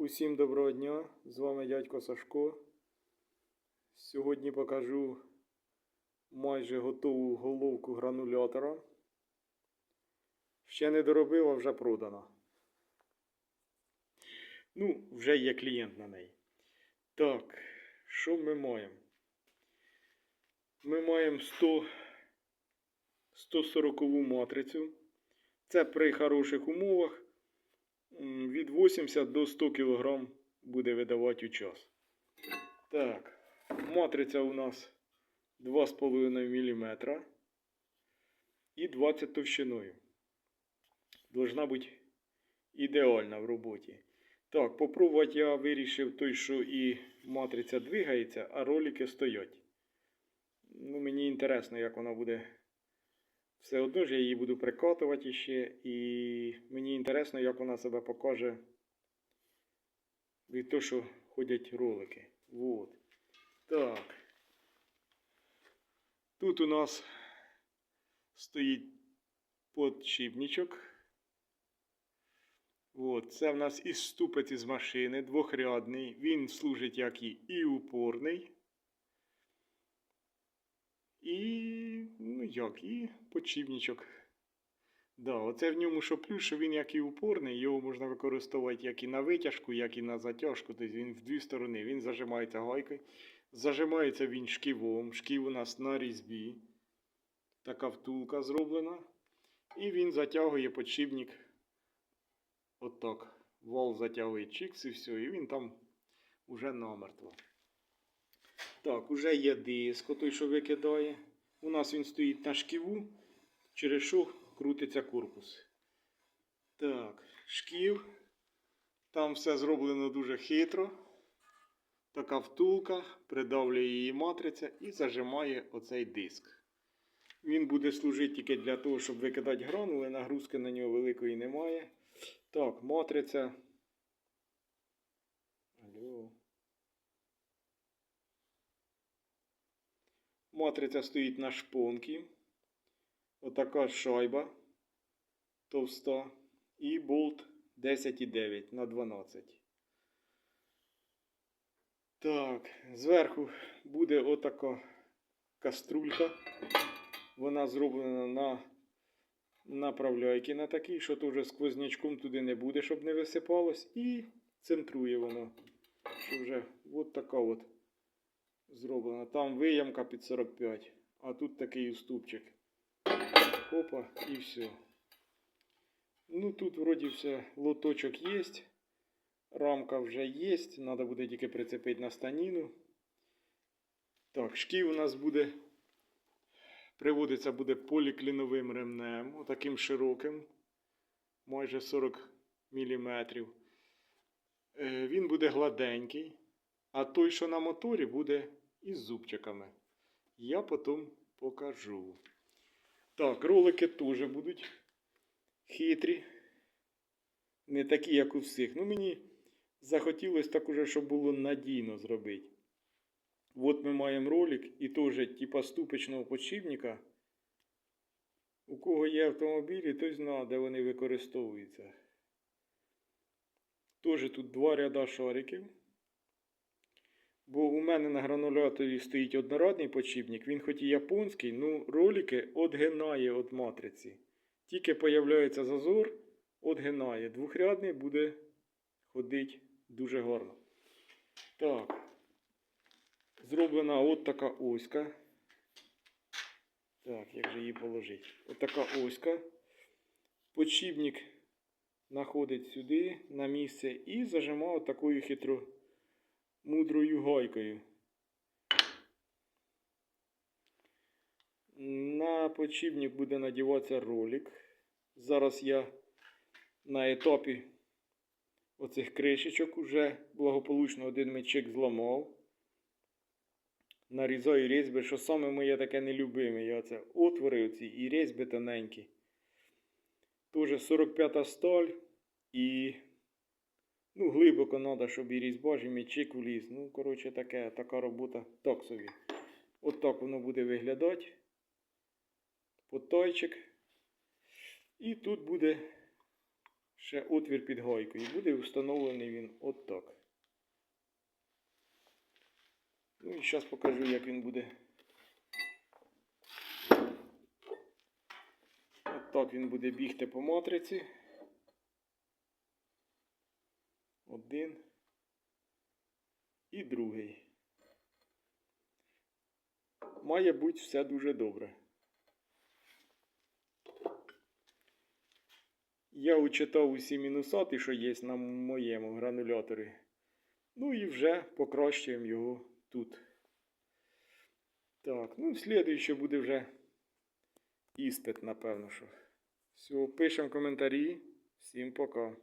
Усім доброго дня! З вами дядько Сашко. Сьогодні покажу майже готову головку гранулятора. Ще не доробив, а вже продана. Ну, вже є клієнт на неї. Так, що ми маємо? Ми маємо 100, 140 матрицю. Це при хороших умовах від 80 до 100 кг буде видавати у час. Так, матриця у нас 2,5 мм і 20 товщиною. Должна бути ідеальна в роботі. Так, попробувати я вирішив той, що і матриця двигається, а ролики стоять. Ну, мені інтересно, як вона буде. Все одно ж я її буду прикатувати ще, і мені інтересно, як вона себе покаже від того, що ходять ролики. Вот. Так. Тут у нас стоїть подшипничок. От, це в нас із ступиць із машини, двохрядний. Він служить як і, і упорний. І, ну як, і подшипничок. Да, оце в ньому що плюс, що він як і упорний, його можна використовувати як і на витяжку, як і на затяжку. Тобто він в дві сторони. Він зажимається гайкою. Зажимається він шківом. Шків у нас на різьбі. Така втулка зроблена. І він затягує подшипник. Отак. Вал затягує чикс і все. І він там уже намертво. Так, уже є диск, той, що викидає. У нас він стоїть на шківу, через що крутиться корпус. Так, шків. Там все зроблено дуже хитро. Така втулка, придавлює її матриця і зажимає оцей диск. Він буде служити тільки для того, щоб викидати гранули, нагрузки на нього великої немає. Так, матриця. Алло. Матриця стоїть на шпонці. Отака шайба товста. І болт 10,9 на 12. Так, зверху буде отака каструлька. Вона зроблена на направляйки на такий, що вже сквознячком туди не буде, щоб не висипалось. І центрує воно. Що вже от така от зроблена. Там виямка під 45, а тут такий уступчик. Хопа і все. Ну тут вроді все, лоточок є. Рамка вже є. Треба буде тільки прицепити на станіну. Так, шків у нас буде. Приводиться буде полікліновим ремнем, отаким широким, майже 40 мм. Він буде гладенький, а той, що на моторі, буде із зубчиками. Я потім покажу. Так, ролики теж будуть хитрі. Не такі, як у всіх. Ну, мені захотілося так уже, щоб було надійно зробити. От ми маємо ролик і теж типа ступичного подшипника. У кого є автомобілі, той знає, де вони використовуються. Теж тут два ряда шариків. Бо у мене на грануляторі стоїть однорадний подшипник, він хоч і японський, ну ролики отгинає від матриці. Тільки появляється зазор, отгинає. Двохрядний буде ходити дуже гарно. Так. Зроблена от така оська. Так, як же її положити? От така оська. Подшипник знаходить сюди на місце і зажимає такою хитро мудрою гайкою. На подшипник буде надіватися ролик. Зараз я на етапі оцих кришечок уже благополучно один мечик зламав. Нарізаю різьби, що саме моє таке нелюбиме. Я це отвори оці і різьби тоненькі. Тоже 45 сталь і ну, глибоко треба, щоб і різьба, і мечик вліз. Ну, коротше, таке, така робота так собі. От так воно буде виглядати. Потайчик. І тут буде ще отвір під гайку. І буде встановлений він отак. Ну і зараз покажу, як він буде. Отак він буде бігти по матриці. Один. І другий. Має бути все дуже добре. Я учитав усі мінусати, що є на моєму грануляторі. Ну і вже покращуємо його тут. Так, ну, слідуюче буде вже іспит, напевно, що. Все, пишемо коментарі. Всім пока.